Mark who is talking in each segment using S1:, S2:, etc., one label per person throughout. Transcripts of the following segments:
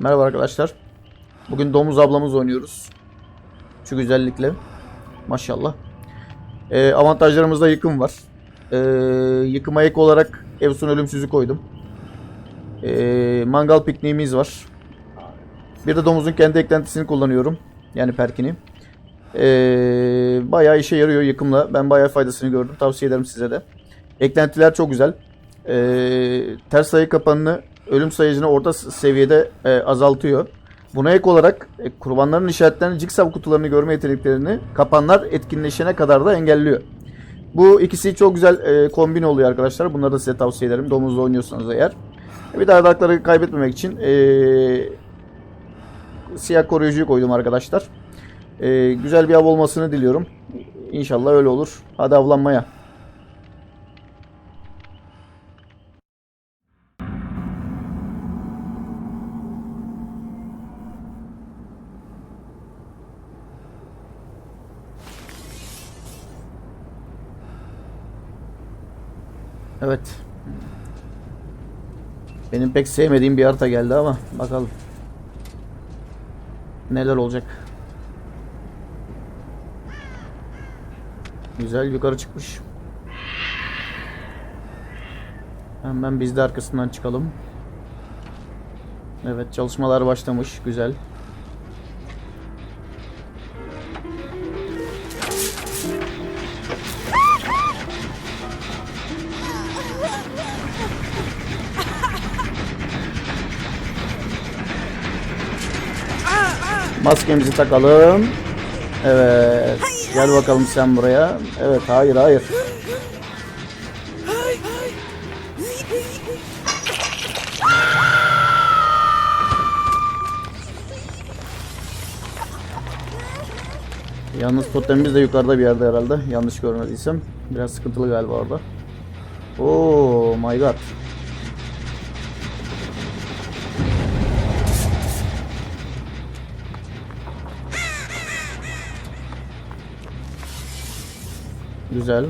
S1: Merhaba arkadaşlar. Bugün domuz ablamız oynuyoruz. Şu güzellikle. Maşallah. Ee, avantajlarımızda yıkım var. Ee, yıkıma ek olarak Evsun ölümsüzü koydum. Ee, mangal pikniğimiz var. Bir de domuzun kendi eklentisini kullanıyorum. Yani perkini. Ee, bayağı işe yarıyor yıkımla. Ben bayağı faydasını gördüm. Tavsiye ederim size de. Eklentiler çok güzel. Ee, ters sayı kapanını ölüm sayıcını orta seviyede e, azaltıyor. Buna ek olarak e, kurbanların işaretlenen jigsaw kutularını görme yeteneklerini kapanlar etkinleşene kadar da engelliyor. Bu ikisi çok güzel e, kombin oluyor arkadaşlar. Bunları da size tavsiye ederim. Domuzla oynuyorsanız eğer. Bir daha adakları kaybetmemek için e, siyah koruyucuyu koydum arkadaşlar. E, güzel bir av olmasını diliyorum. İnşallah öyle olur. Hadi avlanmaya. Evet. Benim pek sevmediğim bir harita geldi ama bakalım. Neler olacak. Güzel yukarı çıkmış. Hemen biz de arkasından çıkalım. Evet çalışmalar başlamış. Güzel. Maskemizi takalım. Evet. Gel bakalım sen buraya. Evet hayır hayır. Yalnız totemimiz de yukarıda bir yerde herhalde. Yanlış görmediysem. Biraz sıkıntılı galiba orada. Oh my god. Güzel.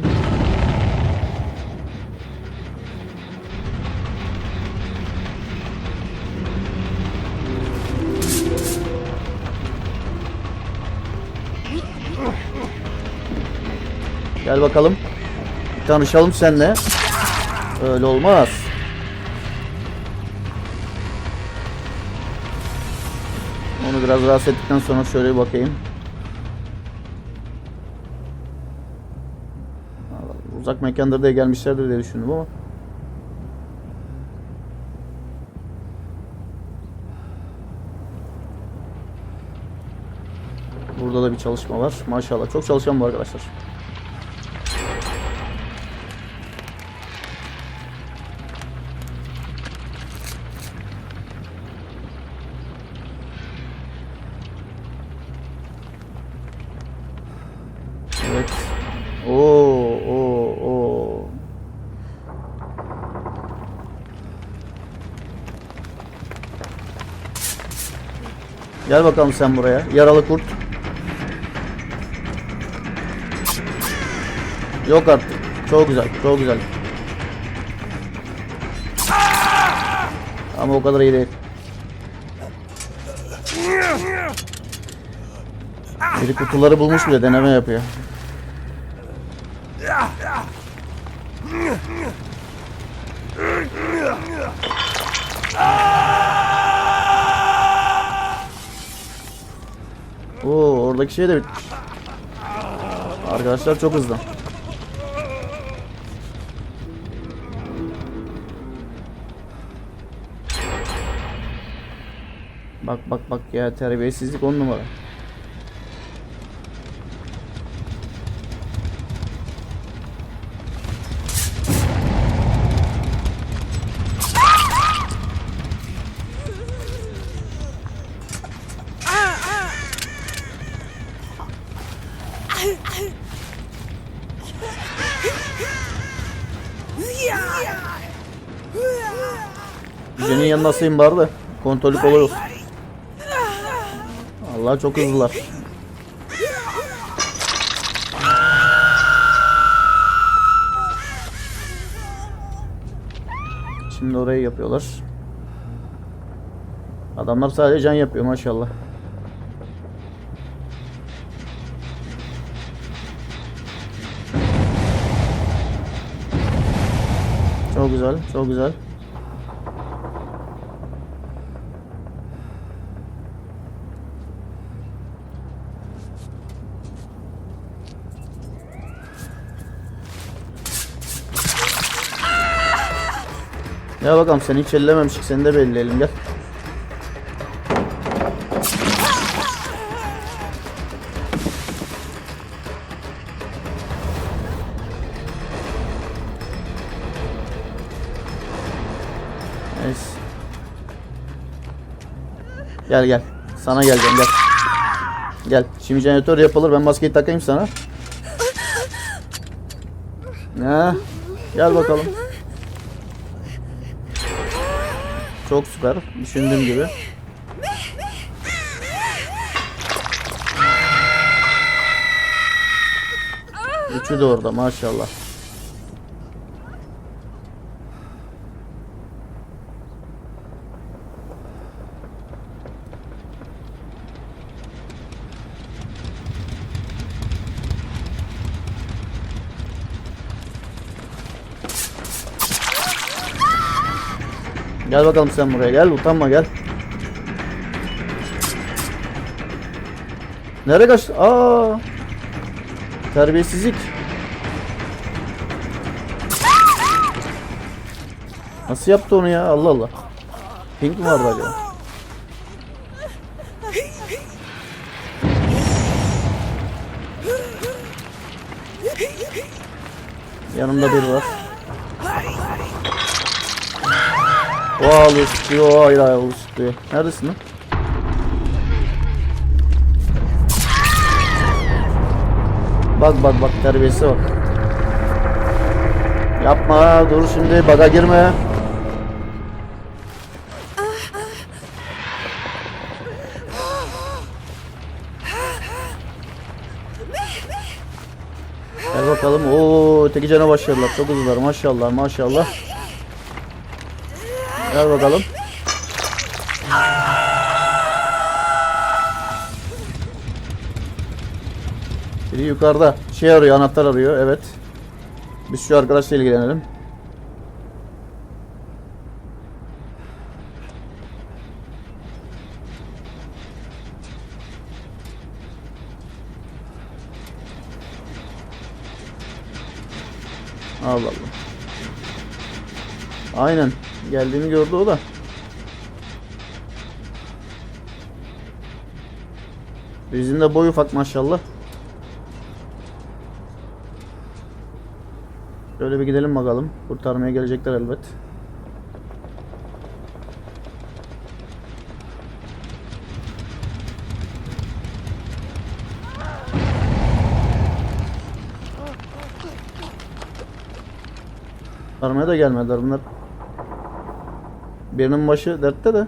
S1: Gel bakalım. Tanışalım seninle. Öyle olmaz. Onu biraz rahatsız ettikten sonra şöyle bakayım. Uzak mekanlara da gelmişlerdir diye düşündüm ama. Burada da bir çalışma var. Maşallah çok çalışan bu arkadaşlar. Evet. Oo, oo, oo. Gel bakalım sen buraya. Yaralı kurt. Yok artık. Çok güzel, çok güzel. Ama o kadar iyi değil. Biri kutuları bulmuş bile deneme yapıyor. Oo oradaki şey de bitmiş. Arkadaşlar çok hızlı. Bak bak bak ya terbiyesizlik on numara. Jen'in yanına sığayım bari de kontrolü kolay olsun. Allah çok hızlılar. Şimdi orayı yapıyorlar. Adamlar sadece can yapıyor maşallah. Çok güzel, çok güzel. Ya bakalım seni hiç ellememişik seni de belirleyelim gel. Gel gel. Sana geleceğim gel. Gel. Şimdi jeneratör yapılır. Ben maskeyi takayım sana. Ne? Gel bakalım. Çok süper. Düşündüğüm gibi. Üçü de orada maşallah. Gel bakalım sen buraya gel utanma gel. Nereye kaçtı? Aa! Terbiyesizlik. Nasıl yaptı onu ya? Allah Allah. Pink mi vardı acaba? Yanımda biri var. O sıkıyor, o ayrı ayrı sıkıyor. Neredesin lan? Bak bak bak terbiyesi bak. Yapma dur şimdi baga girme. Gel bakalım. Oo öteki cana başladılar. Çok hızlılar. Maşallah maşallah. Gel bakalım. Biri yukarıda. Şey arıyor, anahtar arıyor. Evet. Biz şu arkadaşla ilgilenelim. Allah Allah. Aynen. Geldiğini gördü o da. Bizim de boy ufak maşallah. Şöyle bir gidelim bakalım. Kurtarmaya gelecekler elbet. Kurtarmaya da gelmediler bunlar. Birinin başı dertte de.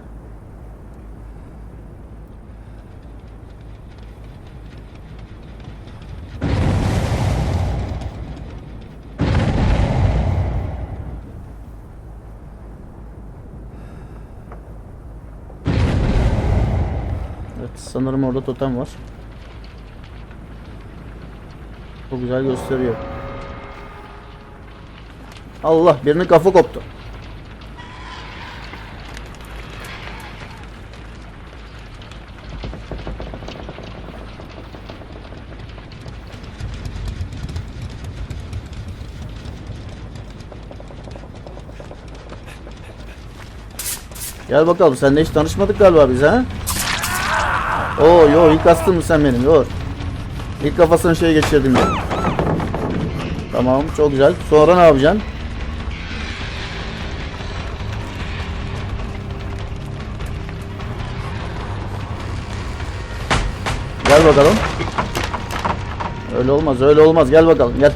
S1: Evet sanırım orada totem var. Çok güzel gösteriyor. Allah birinin kafa koptu. Gel bakalım seninle hiç tanışmadık galiba biz ha? Oo yo ilk astın mı sen benim yo. İlk kafasını şey geçirdim ya. Tamam çok güzel. Sonra ne yapacaksın? Gel bakalım. Öyle olmaz öyle olmaz gel bakalım gel.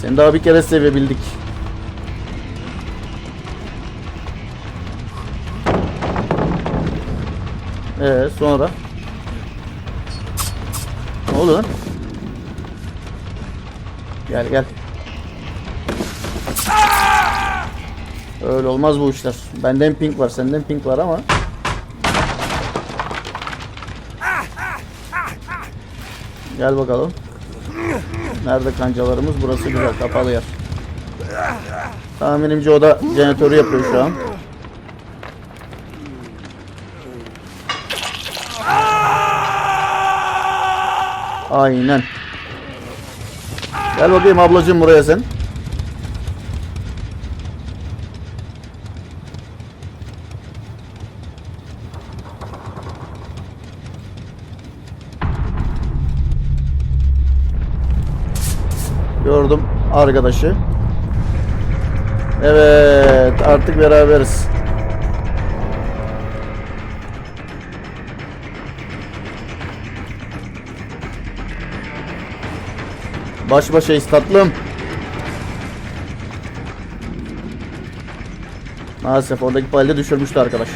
S1: Seni daha bir kere sevebildik. Ee sonra? Ne oldu lan? Gel gel. Öyle olmaz bu işler. Benden pink var, senden pink var ama. Gel bakalım. Nerede kancalarımız? Burası güzel, kapalı yer. Tahminimce o da jeneratörü yapıyor şu an. Aynen. Gel bakayım ablacığım buraya sen. Gördüm arkadaşı. Evet artık beraberiz. Baş başayız tatlım. Maalesef oradaki palide düşürmüştü arkadaş.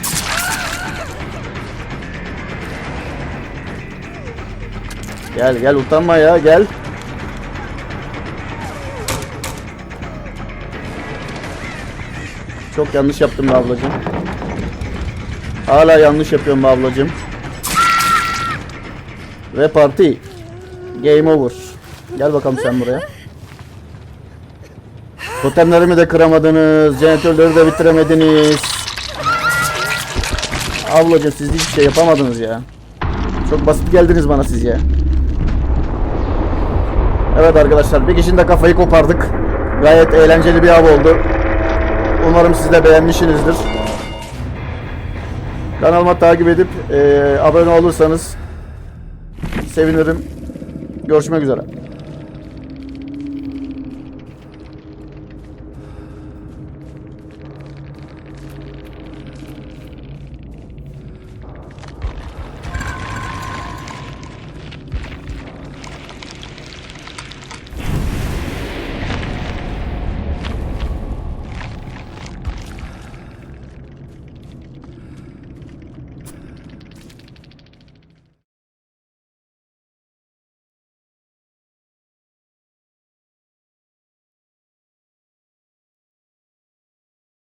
S1: Gel gel utanma ya gel. Çok yanlış yaptım be ablacığım. Hala yanlış yapıyorum be ablacığım. Ve parti. Game over. Gel bakalım sen buraya. Totemlerimi de kıramadınız. Jeneratörleri de bitiremediniz. Ablacığım siz hiçbir şey yapamadınız ya. Çok basit geldiniz bana siz ya. Evet arkadaşlar bir kişinin de kafayı kopardık. Gayet eğlenceli bir av oldu. Umarım siz de beğenmişsinizdir. Kanalıma takip edip eee, abone olursanız sevinirim. Görüşmek üzere.